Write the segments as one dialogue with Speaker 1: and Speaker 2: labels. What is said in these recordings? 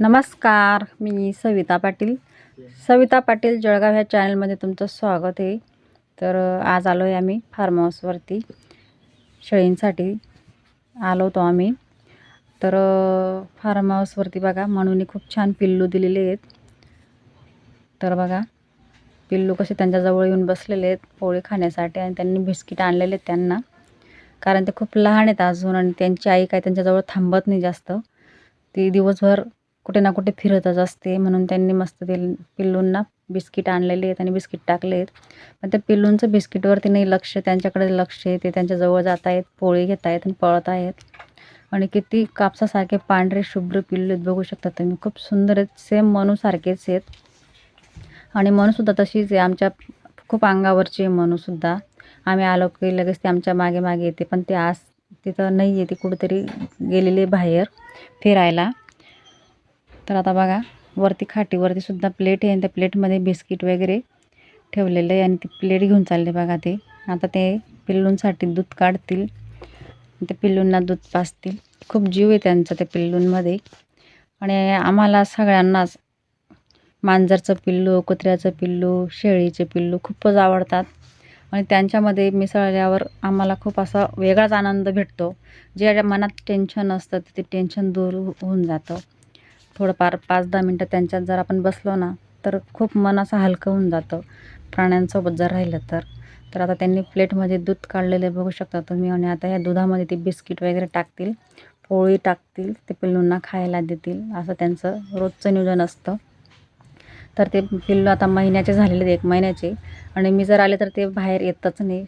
Speaker 1: नमस्कार मी सविता पाटील. सविता पाटील जळगाव ह्या चॅनलमध्ये तुमचं स्वागत आहे. तर आज आलो आहे आम्ही फार्म हाऊसवरती शेळींसाठी आलो होतो आम्ही. तर फार्म हाऊसवरती बघा म्हणून खूप छान पिल्लू दिलेले आहेत. तर बघा पिल्लू कसे त्यांच्याजवळ येऊन बसलेले आहेत पोळी खाण्यासाठी आणि त्यांनी बिस्किट आणलेले आहेत त्यांना. कारण ते खूप लहान आहेत अजून आणि त्यांची आई काय त्यांच्याजवळ थांबत नाही जास्त. ती दिवसभर कुठे ना कुठे फिरतच असते. म्हणून त्यांनी मस्त ते पिल्लूंना बिस्किट आणलेले आहेत आणि बिस्किट टाकले आहेत. पण त्या पिल्लूंचं बिस्किटवरती नाही लक्ष त्यांच्याकडे लक्ष आहे. ते त्यांच्याजवळ जात आहेत पोळी घेत आहेत आणि पळत आहेत. आणि किती कापसासारखे पांढरे शुभ्र पिल्लू आहेत. बघू शकता तुम्ही खूप सुंदर आहेत. सेम मनूसारखेच आहेत. आणि मनूसुद्धा तशीच आहे. आमच्या खूप अंगावरची आहे मनूसुद्धा आम्ही आलो की लगेच ते आमच्या मागे मागे येते. पण ते आज तिथं नाही आहे ती कुठेतरी गेलेली बाहेर फिरायला. तर आता बघा वरती खाटीवरती सुद्धा प्लेट आहे आणि त्या प्लेटमध्ये बिस्किट वगैरे ठेवलेलं आहे आणि ती प्लेट घेऊन चालले बघा ते. आता ते पिल्लूंसाठी दूध काढतील. ते पिल्लूंना दूध पाजतील. खूप जीव आहे त्यांचा त्या पिल्लूंमध्ये. आणि आम्हाला सगळ्यांनाच मांजरचं पिल्लू कुत्र्याचं पिल्लू शेळीचे पिल्लू खूपच आवडतात. आणि त्यांच्यामध्ये मिसळल्यावर आम्हाला खूप असा वेगळाच आनंद भेटतो. जे मनात टेन्शन असतं ते टेन्शन दूर होऊन जातं. थोडंफार पाच दहा मिनटं त्यांच्यात जर आपण बसलो ना तर खूप मन असं हलकं होऊन जातं. प्राण्यांसोबत जर राहिलं तर. तर आता त्यांनी प्लेटमध्ये दूध काढलेले बघू शकता तुम्ही. आणि आता या दुधामध्ये ते बिस्किट वगैरे टाकतील पोळी टाकतील ते पिल्लूंना खायला देतील असं त्यांचं रोजचं नियोजन असतं. तर ते पिल्लू आता महिन्याचे झालेले आहेत, एक महिन्याचे. आणि मी जर आले तर ते बाहेर येतच नाही.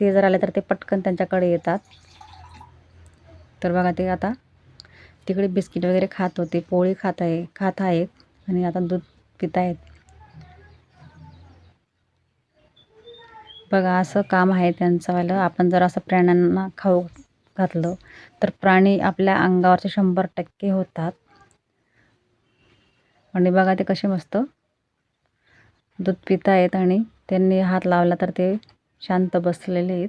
Speaker 1: ते जर आले तर ते पटकन त्यांच्याकडे येतात. तर बघा ते आता तिकडे बिस्किट वगैरे खात होते पोळी खात आहे खात आहेत आणि आता दूध पित आहेत. बघा असं काम आहे त्यांचंवालं आपण जर असं प्राण्यांना खाऊ घातलं तर प्राणी आपल्या अंगावरचे शंभर टक्के होतात. आणि बघा ते कसे मस्त दूध पित आहेत आणि त्यांनी हात लावला तर ते शांत बसलेले आहेत.